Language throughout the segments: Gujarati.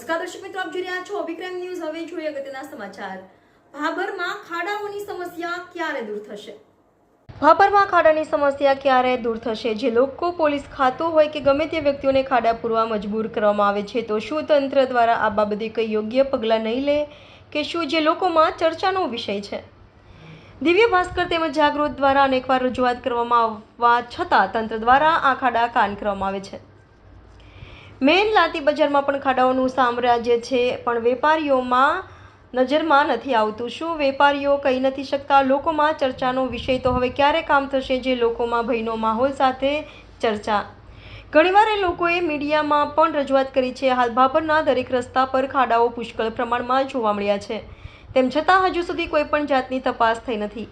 નમસ્કાર દર્શક મિત્રો, આપ જોઈ રહ્યા છો અભિક્રમ ન્યૂઝ. હવે જોઈએ અગત્યના સમાચાર. ભાભરમાં ખાડાઓની સમસ્યા ક્યારે દૂર થશે? ભાભરમાં ખાડાની સમસ્યા ક્યારે દૂર થશે? જે લોકો પોલીસ ખાતું હોય કે ગમે તે વ્યક્તિઓને ખાડા પૂરવા મજબૂર કરવામાં આવે છે, તો શું તંત્ર દ્વારા આ બાબતે કંઈ યોગ્ય પગલાં નહીં લે કે શું જે લોકોમાં ચર્ચાનો વિષય છે? દિવ્ય ભાસ્કર તેમજ જાગૃત દ્વારા અનેકવાર રજૂઆત કરવામાં આવવા છતાં તંત્ર દ્વારા આ ખાડા કાન કરવામાં આવે છે. મેન લાતી બજારમાં પણ ખાડાઓનું સામ્રાજ્ય છે, પણ વેપારીઓમાં નજરમાં નથી આવતું. શું વેપારીઓ કહી નથી શકતા? લોકોમાં ચર્ચાનો વિષય તો હવે ક્યારે કામ થશે જે લોકોમાં ભયનો માહોલ સાથે ચર્ચા? ઘણીવાર એ લોકોએ મીડિયામાં પણ રજૂઆત કરી છે, હાલ ભાભરના દરેક રસ્તા પર ખાડાઓ પુષ્કળ પ્રમાણમાં જોવા મળ્યા છે. તેમ છતાં હજુ સુધી કોઈ પણ જાતની તપાસ થઈ નથી.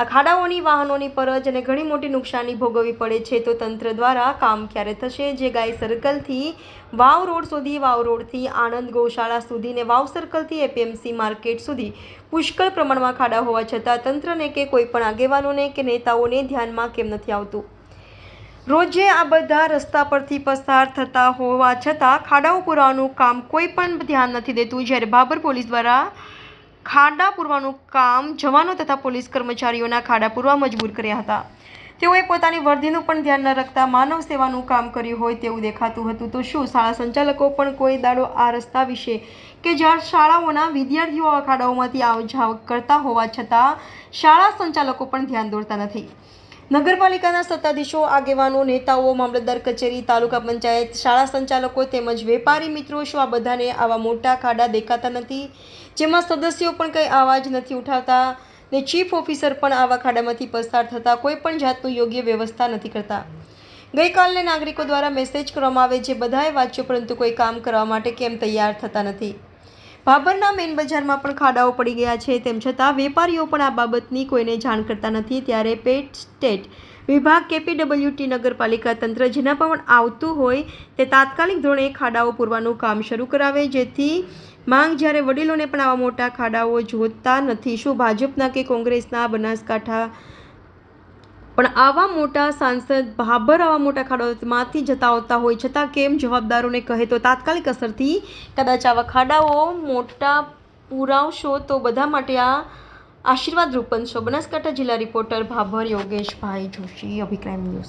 આ ખાડાઓની વાહનોની પરજ અને ઘણી મોટી નુકસાની ભોગવવી પડે છે, તો તંત્ર દ્વારા કામ ક્યારે થશે? જે ગાય સર્કલથી વાવ રોડ સુધી, વાવ રોડથી આણંદ ગૌશાળા સુધી ને વાવ સર્કલથી એપીએમસી માર્કેટ સુધી પુષ્કળ પ્રમાણમાં ખાડા હોવા છતાં તંત્રને કે કોઈપણ આગેવાનોને કે નેતાઓને ધ્યાનમાં કેમ નથી આવતું? રોજે આ બધા રસ્તા પરથી પસાર થતા હોવા છતાં ખાડાઓ પુરાવાનું કામ કોઈ પણ ધ્યાન નથી દેતું. જ્યારે બાબર પોલીસ દ્વારા ખાડા પૂરવાનું કામ જવાનો તથા પોલીસ કર્મચારીઓના ખાડા પૂરવા મજબૂર કર્યા હતા. તેઓએ પોતાની વર્દીનું પણ ધ્યાન ન રાખતા માનવ સેવાનું કામ કર્યું હોય તેવું દેખાતું હતું. તો શું શાળા સંચાલકો પણ કોઈ દાડો આ રસ્તા વિશે કે જ્યાં શાળાઓના વિદ્યાર્થીઓ આ ખાડાઓમાંથી આવ જાવ કરતા હોવા છતાં શાળા સંચાલકો પણ ધ્યાન દોરતા નથી. નગરપાલિકાના સત્તાધીશો, આગેવાનો, નેતાઓ, મામલતદાર કચેરી, તાલુકા પંચાયત, શાળા સંચાલકો તેમજ વેપારી મિત્રો શું આ બધાને આવા મોટા ખાડા દેખાતા નથી? જેમાં સદસ્યો પણ કંઈ અવાજ નથી ઉઠાવતા ને ચીફ ઓફિસર પણ આવા ખાડામાંથી પસાર થતા કોઈ પણ જાતનું યોગ્ય વ્યવસ્થા નથી કરતા. ગઈકાલને નાગરિકો દ્વારા મેસેજ કરવામાં આવે છે, બધાએ વાંચ્યો પરંતુ કોઈ કામ કરવા માટે કેમ તૈયાર થતા નથી? ભાભરના મેઇન બજારમાં પણ ખાડાઓ પડી ગયા છે. તેમ છતાં વેપારીઓ પણ આ બાબતની કોઈને જાણ કરતા નથી. ત્યારે પેટ સ્ટેટ વિભાગ કેપીડબ્લ્યુટી નગરપાલિકા તંત્ર જેના પણ આવતું હોય તે તાત્કાલિક ધોરણે ખાડાઓ પૂરવાનું કામ શરૂ કરાવે. જેથી માંગ જ્યારે વડીલોને પણ આવા મોટા ખાડાઓ જોતા નથી. શું ભાજપના કે કોંગ્રેસના બનાસકાંઠા પણ આવા મોટા સાંસદ, ભાભર આવા મોટા ખાડાઓમાંથી જતા આવતા હોય છતાં કેમ જવાબદારોને કહે તો તાત્કાલિક અસરથી? કદાચ આવા ખાડાઓ મોટા પુરાવશો તો બધા માટે આ આશીર્વાદ રૂપ બનશો. બનાસકાંઠા જિલ્લા રિપોર્ટર ભાભર યોગેશભાઈ જોશી, અભિક્રાઇમ ન્યૂઝ.